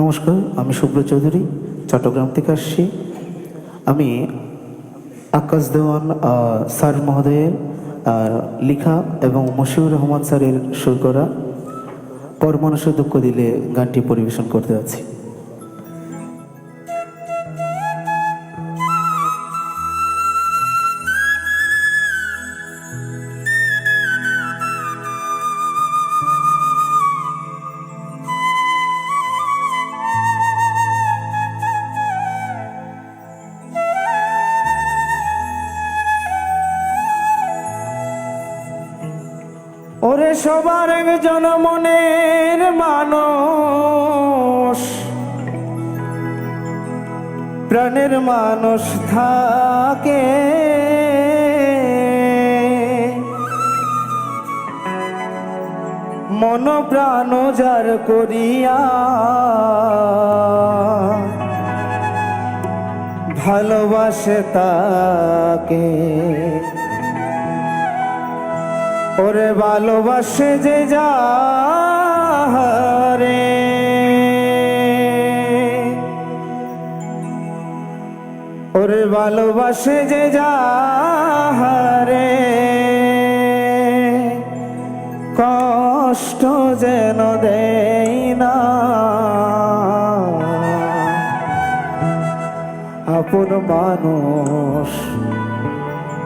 নমস্কার, আমি শুভ্র চৌধুরী, চট্টগ্রাম থেকে আসছি। আমি আকাশ দেওয়ান স্যার মহোদয়ের লিখা এবং মশিউর রহমান স্যারের সুর করা পরমানুষ দুঃখ দিলে গানটি পরিবেশন করতে যাচ্ছি। ওরে সবার একজন মনের মানুষ। প্রাণের মানুষ থাকে। মন প্রাণ যার করিয়া ভালোবাসে তাকে। ওরে ভালোবাসে যে যারে ওরে ভালোবাসে যে যারে কষ্ট যেন দেই না। আপন মানুষ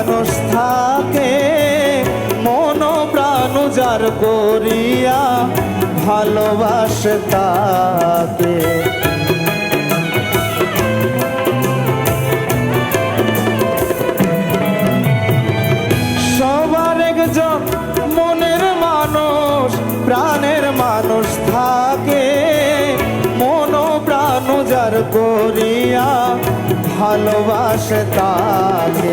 মানুষ থাকে মন প্রাণ যার করিয়া ভালোবাসে তাকে। মনের মানুষ, প্রাণের মানুষ থাকে যার করিয়া ভালোবাসে তাকে।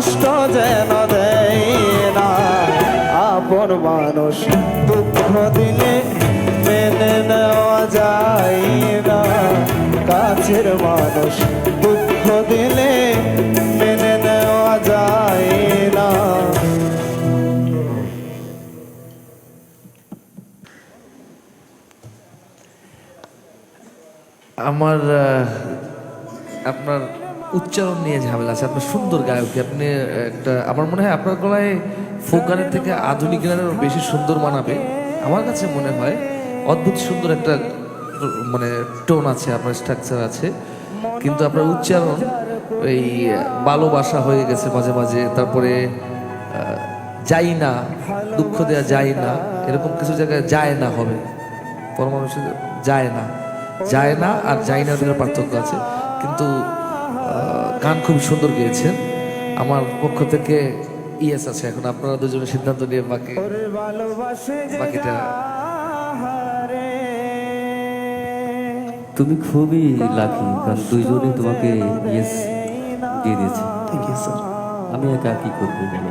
কষ্ট যেন দেয় না। আপন মানুষ দুঃখ দিলে মেনে নেওয়া যায় না। কাছের মানুষ দুঃখ দিলে মেনে নেওয়া যায় না। আমার আপনার উচ্চারণ নিয়ে ঝামেলা আছে, আপনার সুন্দর গায়ক, আপনি একটা, আমার মনে হয় আপনার গলায় ফোক গানের থেকে আধুনিক গানের বেশি সুন্দর মানাবে। আমার কাছে মনে হয় অদ্ভুত সুন্দর একটা মানে টোন আছে, আপনার স্ট্রাকচার আছে। কিন্তু আপনার উচ্চারণ এই ভালোবাসা হয়ে গেছে মাঝে মাঝে, তারপরে যাই না, দুঃখ দেয়া যায় না, এরকম কিছু জায়গায় যায় না হবে। পরমানুষের যায় না যায় না আর যায় না পার্থক্য আছে। কিন্তু গান খুব সুন্দর গেয়েছেন। আমার পক্ষ থেকে ইয়েস আছে এখন আপনারা দুজনে সিদ্ধান্ত নিয়ে বাকি ওরে ভালোবাসে বাকিটা তুমি খুবই লাকি কারণ দুইজনই তোমাকে ইয়েস দিয়ে দিয়েছে। আমি একা কি করব বলো?